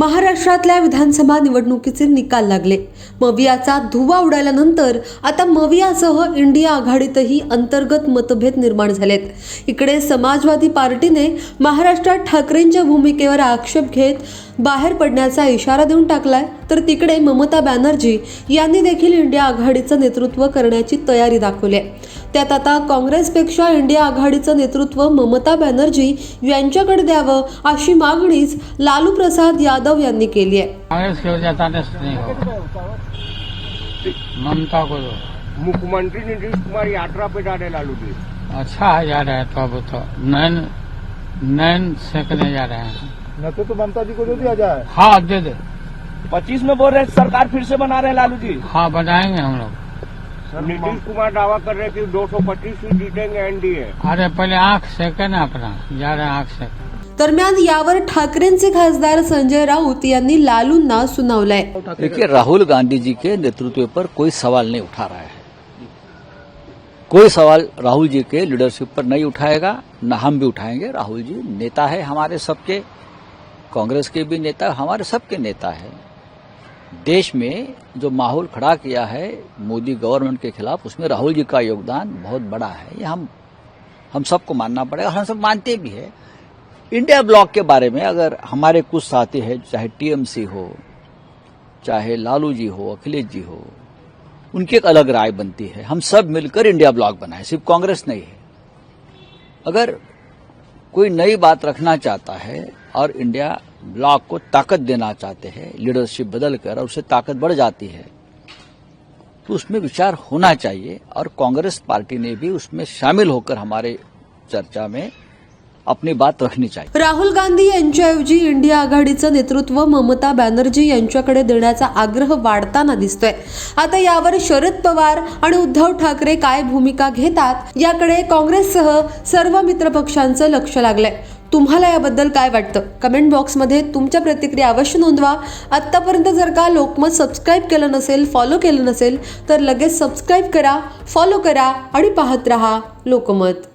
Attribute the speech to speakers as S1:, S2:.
S1: महाराष्ट्रातल्या विधानसभा निवडणुकीचे निकाल लागले. मवियाचा धुवा उडाल्यानंतर आता मवियासह इंडिया आघाडीतही अंतर्गत मतभेद निर्माण झालेत. इकडे समाजवादी पार्टीने महाराष्ट्रात ठाकरेंच्या भूमिकेवर आक्षेप घेत बाहेर पडण्याचा इशारा देऊन टाकलाय. तर तिकडे ममता बॅनर्जी यांनी देखील इंडिया आघाडीचं नेतृत्व करण्याची तयारी दाखवली आहे. त्यात आता काँग्रेसपेक्षा इंडिया आघाडीचं नेतृत्व ममता बॅनर्जी यांच्याकडे द्यावं अशी मागणीच लालू प्रसाद यादव यांनी केली आहे.
S2: कांग्रेस की वजह नहीं ममता को दो।
S3: मुख्यमंत्री नीतीश कुमार यात्रा पे जा रहे लालू जी।
S2: अच्छा है जा रहा है तो अब तो नैन नैन सेकने जा रहे हैं।
S4: न तो, तो ममता जी को दे दिया जाए।
S2: हाँ दे दे।
S5: पच्चीस में बोल रहे सरकार फिर से बना रहे लालू जी।
S2: हाँ बनाएँगे हम लोग।
S3: नीतीश कुमार दावा कर रहे हैं कि 225 सीट जीतेंगे एनडीए।
S2: अरे पहले आँख सेके ना अपना जा रहे हैं आँख सेके।
S1: दरम्यान यावर ठाकरेंचे खासदार संजय राऊत यांनी लालूंना सुनावलंय.
S6: देखिए राहुल गांधी जी के नेतृत्व पर कोई सवाल नहीं उठा रहा है। कोई सवाल राहुल जी के लीडरशिप पर नहीं उठाएगा न हम भी उठाएँगे। राहुल जी नेता है हमारे सबके कांग्रेस के भी नेता हमारे सबके नेता है। देश में जो माहौल खड़ा किया है मोदी गवर्नमेंट के खिलाफ, उसमें राहुल जी का योगदान बहुत बड़ा है। ये हम हम सबको मानना पड़ेगा हम सब मानते भी है। इंडिया ब्लॉक के बारे में अगर हमारे कुछ साथी है, चाहे टीएमसी हो, चाहे लालू जी हो, अखिलेश जी हो, उनकी एक अलग राय बनती है। हम सब मिलकर इंडिया ब्लॉक बनाए, सिर्फ़ कांग्रेस नहीं है। अगर कोई नई बात रखना चाहता है और इंडिया ब्लॉक को ताकत देना चाहते हैं लीडरशिप बदल कर और उससे ताकत बढ़ जाती है। तो उसमें विचार होना चाहिए और कांग्रेस पार्टी ने भी उसमें शामिल होकर हमारे चर्चा में अपनी बात रखनी चाहिए।
S1: राहुल गांधी यांच्याऐवजी इंडिया आघाडीचं नेतृत्व ममता बॅनर्जी यांच्याकडे देण्याचा आग्रह वाढताना दिसतोय. आता यावर शरद पवार आणि उद्धव ठाकरे काय भूमिका घेतात याकडे काँग्रेससह सर्व मित्रपक्षांचं लक्ष लागलंय. तुम्हाला याबद्दल काय वाटतं? कमेंट बॉक्समध्ये तुमच्या प्रतिक्रिया अवश्य नोंदवा. आत्तापर्यंत जर का लोकमत सबस्क्राईब केलं नसेल फॉलो केलं नसेल तर लगेच सबस्क्राईब करा फॉलो करा आणि पाहत रहा लोकमत.